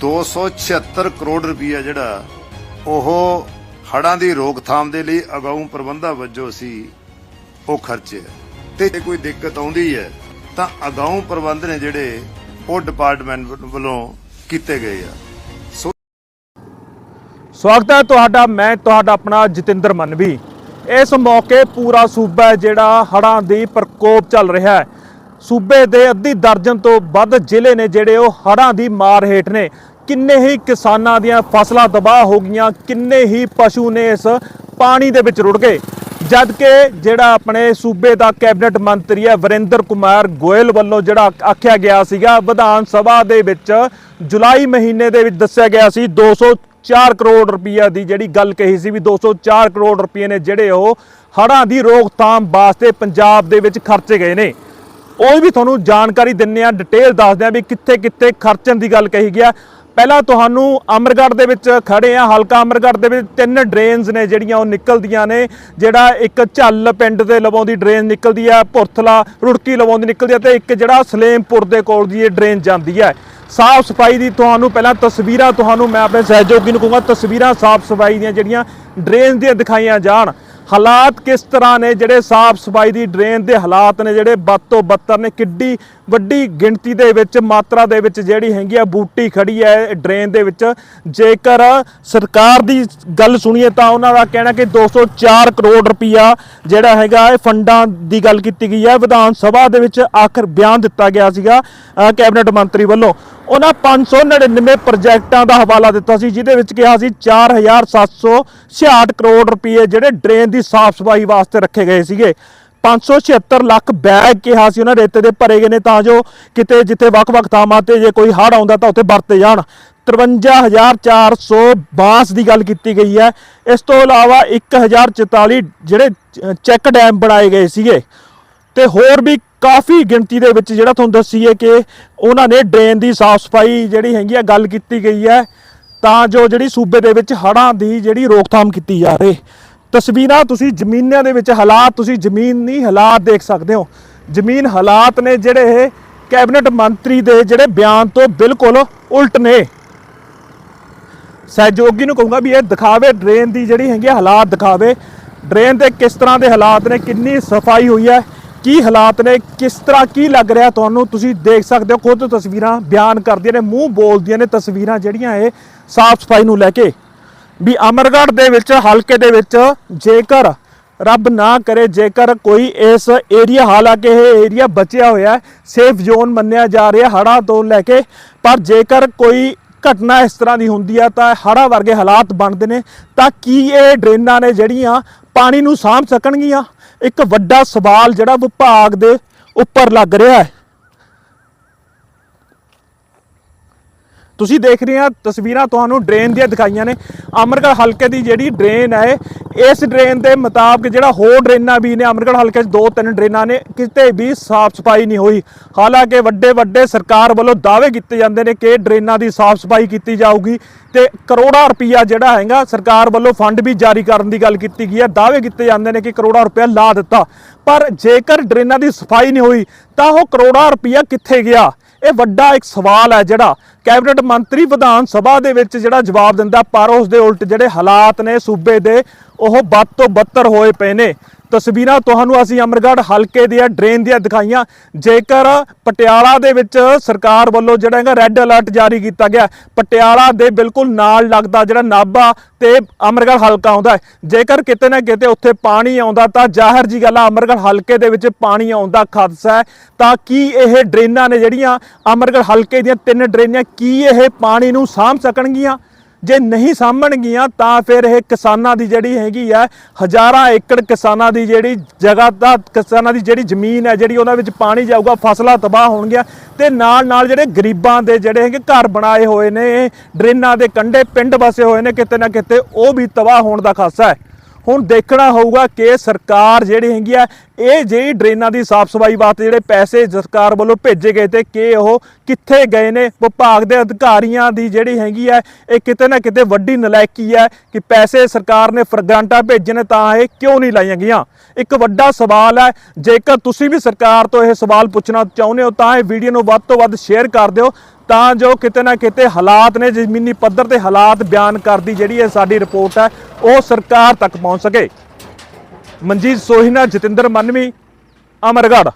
276 ਕਰੋੜ ਰੁਪਈਆ ਜਿਹੜਾ ਉਹ ਹੜ੍ਹਾਂ ਦੀ ਰੋਕਥਾਮ ਦੇ ਲਈ ਅਗਾਊਂ ਪ੍ਰਬੰਧਾਂ ਵਜੋਂ ਸੀ, ਉਹ ਖਰਚੇ ਤੇ ਜੇ ਕੋਈ ਦਿੱਕਤ ਆਉਂਦੀ ਹੈ, ਤਾਂ ਅਗਾਊਂ ਪ੍ਰਬੰਧ ਨੇ ਜਿਹੜੇ ਉਹ ਡਿਪਾਰਟਮੈਂਟ ਵੱਲੋਂ ਕੀਤੇ ਗਏ ਆ। ਸੋ ਸਵਾਗਤ ਹੈ ਤੁਹਾਡਾ, ਮੈਂ ਤੁਹਾਡਾ ਆਪਣਾ ਜਤਿੰਦਰ ਮਨਵੀ। ਇਸ ਮੌਕੇ ਪੂਰਾ ਸੂਬਾ ਜਿਹੜਾ ਹੜਾਂ ਦੀ ਪ੍ਰਕੋਪ ਚੱਲ ਰਿਹਾ ਹੈ। ਸੂਬੇ ਦੇ ਅੱਧੀ ਦਰਜਨ ਤੋਂ ਵੱਧ ਜ਼ਿਲ੍ਹੇ ਨੇ ਜਿਹੜੇ ਉਹ ਹੜ੍ਹਾਂ ਦੀ ਮਾਰ ਹੇਠ ਨੇ। ਕਿੰਨੇ ਹੀ ਕਿਸਾਨਾਂ ਦੀਆਂ ਫਸਲਾਂ ਤਬਾਹ ਹੋ ਗਈਆਂ, ਕਿੰਨੇ ਹੀ ਪਸ਼ੂ ਨੇ ਇਸ ਪਾਣੀ ਦੇ ਵਿੱਚ ਰੁੜ ਗਏ। ਜਦ ਕਿ ਜਿਹੜਾ ਆਪਣੇ ਸੂਬੇ ਦਾ ਕੈਬਨਿਟ ਮੰਤਰੀ ਹੈ ਵਰਿੰਦਰ ਕੁਮਾਰ ਗੋਇਲ ਵੱਲੋਂ ਜਿਹੜਾ ਆਖਿਆ ਗਿਆ ਸੀਗਾ, ਵਿਧਾਨ ਸਭਾ ਦੇ ਵਿੱਚ ਜੁਲਾਈ ਮਹੀਨੇ ਦੇ ਵਿੱਚ ਦੱਸਿਆ ਗਿਆ ਸੀ 204 ਕਰੋੜ ਰੁਪਈਆ ਦੀ ਜਿਹੜੀ ਗੱਲ ਕਹੀ ਸੀ ਵੀ 204 ਕਰੋੜ ਰੁਪਏ ਨੇ ਜਿਹੜੇ ਉਹ ਹੜ੍ਹਾਂ ਦੀ ਰੋਕਥਾਮ ਵਾਸਤੇ ਪੰਜਾਬ ਦੇ ਵਿੱਚ ਖਰਚੇ ਗਏ ਨੇ। ਉਹ ਵੀ ਤੁਹਾਨੂੰ ਜਾਣਕਾਰੀ ਦਿੰਨੇ ਆ ਡਿਟੇਲ ਦੱਸਦੇ ਆ ਵੀ ਕਿੱਥੇ ਕਿੱਥੇ ਖਰਚਣ ਦੀ ਗੱਲ ਕਹੀ ਗਿਆ ਪਹਿਲਾਂ ਤੁਹਾਨੂੰ ਅਮਰਗੜ੍ਹ ਦੇ ਵਿੱਚ ਖੜੇ ਆ, ਹਲਕਾ ਅਮਰਗੜ੍ਹ ਦੇ ਵਿੱਚ ਤਿੰਨ ਡਰੇਨਸ ਨੇ ਜਿਹੜੀਆਂ ਉਹ ਨਿਕਲਦੀਆਂ ਨੇ, ਜਿਹੜਾ ਇੱਕ ਝੱਲ ਪਿੰਡ ਦੇ ਲਵੋਂ ਦੀ ਡਰੇਨ ਨਿਕਲਦੀ ਆ ਭੁਰਥਲਾ ਰੁੜਕੀ ਲਵੋਂ ਦੀ ਨਿਕਲਦੀ ਆ ਤੇ ਇੱਕ ਜਿਹੜਾ ਸਲੇਮਪੁਰ ਦੇ ਕੋਲ ਦੀ ਇਹ ਡਰੇਨ ਜਾਂਦੀ ਹੈ ਸਾਫ਼ ਸਫ਼ਾਈ ਦੀ ਤੁਹਾਨੂੰ ਪਹਿਲਾਂ ਤਸਵੀਰਾਂ ਤੁਹਾਨੂੰ ਮੈਂ ਆਪਣੇ ਸਹਿਯੋਗੀ ਨੂੰ ਕਹੂੰਗਾ, ਤਸਵੀਰਾਂ ਸਾਫ਼ ਸਫ਼ਾਈ ਦੀਆਂ ਜਿਹੜੀਆਂ ਡਰੇਨ ਦੀਆਂ ਦਿਖਾਈਆਂ ਜਾਣ। ਹਾਲਾਤ ਕਿਸ ਤਰ੍ਹਾਂ ਨੇ? ਜਿਹੜੇ ਸਾਫ਼ ਸਫ਼ਾਈ ਦੀ ਡਰੇਨ ਦੇ ਹਾਲਾਤ ਨੇ, ਜਿਹੜੇ ਵੱਧ ਤੋਂ ਬੱਤਰ ਨੇ, ਕਿੱਡੀ ਵੱਡੀ ਗਿਣਤੀ ਦੇ ਵਿੱਚ, ਮਾਤਰਾ ਦੇ ਵਿੱਚ ਜਿਹੜੀ ਹੈਗੀ ਆ ਬੂਟੀ ਖੜੀ ਹੈ ਡਰੇਨ ਦੇ ਵਿੱਚ। ਜੇਕਰ ਸਰਕਾਰ ਦੀ ਗੱਲ ਸੁਣੀਏ ਤਾਂ ਉਹਨਾਂ ਦਾ ਕਹਿਣਾ ਕਿ 204 ਕਰੋੜ ਰੁਪਈਆ ਜਿਹੜਾ ਹੈਗਾ ਇਹ ਫੰਡਾਂ ਦੀ ਗੱਲ ਕੀਤੀ ਗਈ ਹੈ। ਵਿਧਾਨ ਸਭਾ ਦੇ ਵਿੱਚ ਆਖਰ ਬਿਆਨ ਦਿੱਤਾ ਗਿਆ ਸੀਗਾ ਕੈਬਨਿਟ ਮੰਤਰੀ ਵੱਲੋਂ। ਉਹਨਾਂ 599 ਪ੍ਰੋਜੈਕਟਾਂ ਦਾ ਹਵਾਲਾ ਦਿੱਤਾ ਸੀ, ਜਿਹਦੇ ਵਿੱਚ ਕਿਹਾ ਸੀ 4766 ਕਰੋੜ ਰੁਪਏ ਜਿਹੜੇ ਡਰੇਨ ਦੀ ਸਾਫ਼ ਸਫ਼ਾਈ ਵਾਸਤੇ ਰੱਖੇ ਗਏ ਸੀਗੇ। 576 ਲੱਖ ਬੈਗ ਕਿਹਾ ਸੀ ਉਹਨਾਂ ਰੇਤੇ ਦੇ ਭਰੇ ਗਏ ਨੇ ਤਾਂ ਜੋ ਕਿਤੇ ਜਿੱਥੇ ਵੱਖ-ਵੱਖ ਥਾਵਾਂ ਤੇ ਜੇ ਕੋਈ ਹੜ੍ਹ ਆਉਂਦਾ ਤਾਂ ਉੱਥੇ ਵਰਤੇ ਜਾਣ। 53400 ਬਾਂਸ ਦੀ ਗੱਲ ਕੀਤੀ ਗਈ ਹੈ। ਇਸ ਤੋਂ ਇਲਾਵਾ 1044 ਜਿਹੜੇ ਚੈੱਕ ਡੈਮ ਬਣਾਏ ਗਏ ਸੀਗੇ। ਤੇ ਹੋਰ ਵੀ ਕਾਫੀ ਗਿਣਤੀ ਦੇ ਵਿੱਚ ਜਿਹੜਾ ਤੁਹਾਨੂੰ ਦੱਸੀਏ ਕਿ ਉਹਨਾਂ ਨੇ ਡਰੇਨ ਦੀ ਸਾਫ਼ ਸਫ਼ਾਈ ਜਿਹੜੀ ਹੈਗੀ ਆ, ਗੱਲ ਕੀਤੀ ਗਈ ਹੈ। ਤਾਂ ਜੋ ਜਿਹੜੀ ਸੂਬੇ ਦੇ ਵਿੱਚ ਹੜ੍ਹਾਂ ਦੀ ਜਿਹੜੀ ਰੋਕਥਾਮ ਕੀਤੀ ਜਾ ਰਹੀ। ਤਸਵੀਰਾਂ ਤੁਸੀਂ ਜ਼ਮੀਨਾਂ ਦੇ ਵਿੱਚ ਹਾਲਾਤ ਤੁਸੀਂ ਜ਼ਮੀਨ ਨਹੀਂ ਹਾਲਾਤ ਦੇਖ ਸਕਦੇ ਹੋ। ਜ਼ਮੀਨ ਹਾਲਾਤ ਨੇ ਜਿਹੜੇ ਇਹ ਕੈਬਨਿਟ ਮੰਤਰੀ ਦੇ ਜਿਹੜੇ ਬਿਆਨ ਤੋਂ ਬਿਲਕੁਲ ਉਲਟ ਨੇ। ਸਹਿਯੋਗੀ ਨੂੰ ਕਹੂੰਗਾ ਵੀ ਇਹ ਦਿਖਾਵੇ, ਡਰੇਨ ਦੀ ਜਿਹੜੀ ਹੈਗੀ ਆ ਹਾਲਾਤ ਦਿਖਾਵੇ। ਡਰੇਨ ਦੇ ਕਿਸ ਤਰ੍ਹਾਂ ਦੇ ਹਾਲਾਤ ਨੇ, ਕਿੰਨੀ ਸਫ਼ਾਈ ਹੋਈ ਹੈ, ਕੀ ਹਾਲਾਤ ਨੇ, ਕਿਸ ਤਰ੍ਹਾਂ ਕੀ ਲੱਗ ਰਿਹਾ ਤੁਹਾਨੂੰ ਤੁਸੀਂ ਦੇਖ ਸਕਦੇ ਹੋ। ਖੁਦ ਤਸਵੀਰਾਂ ਬਿਆਨ ਕਰਦੀਆਂ ਨੇ, ਮੂੰਹ ਬੋਲਦੀਆਂ ਨੇ ਤਸਵੀਰਾਂ ਜਿਹੜੀਆਂ ਇਹ ਸਾਫ਼ ਸਫ਼ਾਈ ਨੂੰ ਲੈ ਕੇ। ਵੀ ਅਮਰਗੜ੍ਹ ਦੇ ਵਿੱਚ, ਹਲਕੇ ਦੇ ਵਿੱਚ ਜੇਕਰ ਰੱਬ ਨਾ ਕਰੇ, ਜੇਕਰ ਕੋਈ ਇਸ ਏਰੀਆ ਹਾਲਾਂਕਿ ਇਹ ਏਰੀਆ ਬਚਿਆ ਹੋਇਆ ਸੇਫ ਜ਼ੋਨ ਮੰਨਿਆ ਜਾ ਰਿਹਾ, ਹੜ੍ਹਾਂ ਤੋਂ ਲੈ ਕੇ, ਪਰ ਜੇਕਰ ਕੋਈ ਘਟਨਾ ਇਸ ਤਰ੍ਹਾਂ ਦੀ ਹੁੰਦੀ ਆ ਤਾਂ ਹੜ੍ਹਾਂ ਵਰਗੇ ਹਾਲਾਤ ਬਣਦੇ ਨੇ, ਤਾਂ ਕੀ ਇਹ ਡਰੇਨਾਂ ਨੇ ਜਿਹੜੀਆਂ ਪਾਣੀ ਨੂੰ ਸਾਂਭ ਸਕਣਗੀਆਂ? ਇੱਕ ਵੱਡਾ ਸਵਾਲ ਜਿਹੜਾ ਵਿਭਾਗ ਦੇ ਉੱਪਰ ਲੱਗ ਰਿਹਾ ਹੈ। ਤੁਸੀਂ ਦੇਖ ਰਹੇ ਆ ਤਸਵੀਰਾਂ ਤੁਹਾਨੂੰ ਡਰੇਨ ਦੀਆਂ ਦਿਖਾਈਆਂ ਨੇ। ਅਮਰਗੜ੍ਹ ਹਲਕੇ ਦੀ ਜਿਹੜੀ ਡਰੇਨ ਹੈ, ਇਸ ਡਰੇਨ ਦੇ ਮੁਤਾਬਕ ਜਿਹੜਾ ਹੋਰ ਡਰੇਨਾਂ ਵੀ ਨੇ, ਅਮਰਗੜ੍ਹ ਹਲਕੇ 'ਚ ਦੋ ਤਿੰਨ ਡਰੇਨਾਂ ਨੇ, ਕਿਤੇ ਵੀ ਸਾਫ਼ ਸਫ਼ਾਈ ਨਹੀਂ ਹੋਈ। ਹਾਲਾਂਕਿ ਵੱਡੇ ਵੱਡੇ ਸਰਕਾਰ ਵੱਲੋਂ ਦਾਅਵੇ ਕੀਤੇ ਜਾਂਦੇ ਨੇ ਕਿ ਡਰੇਨਾਂ ਦੀ ਸਾਫ਼ ਸਫ਼ਾਈ ਕੀਤੀ ਜਾਊਗੀ ਤੇ ਕਰੋੜਾਂ ਰੁਪਈਆ ਜਿਹੜਾ ਹੈਗਾ, ਸਰਕਾਰ ਵੱਲੋਂ ਫੰਡ ਵੀ ਜਾਰੀ ਕਰਨ ਦੀ ਗੱਲ ਕੀਤੀ ਗਈ ਹੈ। ਦਾਅਵੇ ਕੀਤੇ ਜਾਂਦੇ ਨੇ ਕਿ ਕਰੋੜਾਂ ਰੁਪਇਆ ਲਾ ਦਿੱਤਾ। ਪਰ ਜੇਕਰ ਡਰੇਨਾਂ ਦੀ ਸਫ਼ਾਈ ਨਹੀਂ ਹੋਈ, ਤਾਂ ਉਹ ਕਰੋੜਾਂ ਰੁਪਈਆ ਕਿੱਥੇ ਗਿਆ? ਇਹ ਵੱਡਾ ਇੱਕ ਸਵਾਲ ਹੈ ਜਿਹੜਾ ਕੈਬਨਿਟ ਮੰਤਰੀ ਵਿਧਾਨ ਸਭਾ ਦੇ ਵਿੱਚ ਜਿਹੜਾ ਜਵਾਬ ਦਿੰਦਾ ਪਰ ਉਸ ਦੇ ਉਲਟ ਜਿਹੜੇ ਹਾਲਾਤ ਨੇ ਸੂਬੇ ਦੇ, ਉਹ ਵੱਧ ਤੋਂ ਬੱਤਰ ਹੋਏ ਪਏ ਨੇ। ਤਸਵੀਰਾਂ ਤੁਹਾਨੂੰ ਅਸੀਂ ਅਮਰਗੜ੍ਹ ਹਲਕੇ ਦੀਆਂ ਡਰੇਨ ਦੀਆਂ ਦਿਖਾਈਆਂ। ਜੇਕਰ ਪਟਿਆਲਾ ਦੇ ਵਿੱਚ ਸਰਕਾਰ ਵੱਲੋਂ ਜਿਹੜਾ ਹੈਗਾ ਰੈੱਡ ਅਲਰਟ ਜਾਰੀ ਕੀਤਾ ਗਿਆ, ਪਟਿਆਲਾ ਦੇ ਬਿਲਕੁਲ ਨਾਲ ਲੱਗਦਾ ਜਿਹੜਾ ਨਾਭਾ ਤੇ ਅਮਰਗੜ੍ਹ ਹਲਕਾ ਆਉਂਦਾ ਜੇਕਰ ਕਿਤੇ ਨਾ ਕਿਤੇ ਉੱਥੇ ਪਾਣੀ ਆਉਂਦਾ, ਤਾਂ ਜ਼ਾਹਰ ਜੀ ਗੱਲ ਆ, ਅਮਰਗੜ੍ਹ ਹਲਕੇ ਦੇ ਵਿੱਚ ਪਾਣੀ ਆਉਣ ਦਾ ਖਦਸ਼ਾ ਹੈ। ਤਾਂ ਕੀ ਇਹ ਡਰੇਨਾਂ ਨੇ ਜਿਹੜੀਆਂ ਅਮਰਗੜ੍ਹ ਹਲਕੇ ਦੀਆਂ ਤਿੰਨ ਡਰੇਨਾਂ, ਕੀ ਇਹ ਪਾਣੀ ਨੂੰ ਸਾਂਭ ਸਕਣਗੀਆਂ? ਜੇ ਨਹੀਂ ਸਾਂਭਣਗੀਆਂ ਤਾਂ ਫਿਰ ਇਹ ਕਿਸਾਨਾਂ ਦੀ ਜਿਹੜੀ ਹੈਗੀ ਆ, ਹਜ਼ਾਰਾਂ ਏਕੜ ਕਿਸਾਨਾਂ ਦੀ ਜਿਹੜੀ ਜਗ੍ਹਾ ਦਾ, ਕਿਸਾਨਾਂ ਦੀ ਜਿਹੜੀ ਜ਼ਮੀਨ ਹੈ, ਜਿਹੜੀ ਉਹਨਾਂ ਵਿੱਚ ਪਾਣੀ ਜਾਊਗਾ, ਫਸਲਾਂ ਤਬਾਹ ਹੋਣਗੀਆਂ ਤੇ ਨਾਲ ਨਾਲ ਜਿਹੜੇ ਗਰੀਬਾਂ ਦੇ ਜਿਹੜੇ ਹੈਗੇ ਘਰ ਬਣਾਏ ਹੋਏ ਨੇ, ਡਰੇਨਾਂ ਦੇ ਕੰਢੇ ਪਿੰਡ ਵਸੇ ਹੋਏ ਨੇ ਕਿਤੇ ਨਾ ਕਿਤੇ, ਉਹ ਵੀ ਤਬਾਹ ਹੋਣ ਦਾ ਖਾਸਾ ਹੈ। ਹੁਣ ਦੇਖਣਾ ਹੋਊਗਾ ਕਿ ਸਰਕਾਰ ਜਿਹੜੀ ਹੈਗੀ ਆ, ਇਹ ਜਿਹੜੀ ਡਰੇਨਾਂ ਦੀ ਸਾਫ਼ ਸਫ਼ਾਈ ਵਾਸਤੇ ਜਿਹੜੇ ਪੈਸੇ ਸਰਕਾਰ ਵੱਲੋਂ ਭੇਜੇ ਗਏ ਤੇ ਕਿ ਉਹ ਕਿੱਥੇ ਗਏ ਨੇ, ਵਿਭਾਗ ਦੇ ਅਧਿਕਾਰੀਆਂ ਦੀ ਜਿਹੜੀ ਹੈਗੀ ਆ, ਇਹ ਕਿਤੇ ਨਾ ਕਿਤੇ ਵੱਡੀ ਨਲਾਇਕੀ ਹੈ ਕਿ ਪੈਸੇ ਸਰਕਾਰ ਨੇ ਫਰਗਾਂਟਾ ਭੇਜੇ ਨੇ ਤਾਂ ਇਹ ਕਿਉਂ ਨਹੀਂ ਲਾਈਆਂ ਗਈਆਂ। ਇੱਕ ਵੱਡਾ ਸਵਾਲ ਹੈ, ਜੇਕਰ ਤੁਸੀਂ ਵੀ ਸਰਕਾਰ ਤੋਂ ਇਹ ਸਵਾਲ ਪੁੱਛਣਾ ਚਾਹੁੰਦੇ ਹੋ ਤਾਂ ਇਹ ਵੀਡੀਓ ਨੂੰ ਵੱਧ ਤੋਂ ਵੱਧ ਸ਼ੇਅਰ ਕਰ ਦਿਓ। ਤਾਂ ਜੋ ਕਿਤੇ ਨਾ ਕਿਤੇ ਹਾਲਾਤ ਨੇ, ਜ਼ਮੀਨੀ ਪੱਧਰ ਤੇ ਹਾਲਾਤ ਬਿਆਨ ਕਰਦੀ ਜਿਹੜੀ ਇਹ ਸਾਡੀ ਰਿਪੋਰਟ ਹੈ, ਉਹ ਸਰਕਾਰ ਤੱਕ ਪਹੁੰਚ ਸਕੇ। ਮਨਜੀਤ ਸੋਹੀ ਜਤਿੰਦਰ ਮਨਵੀ, ਅਮਰਗੜ੍ਹ।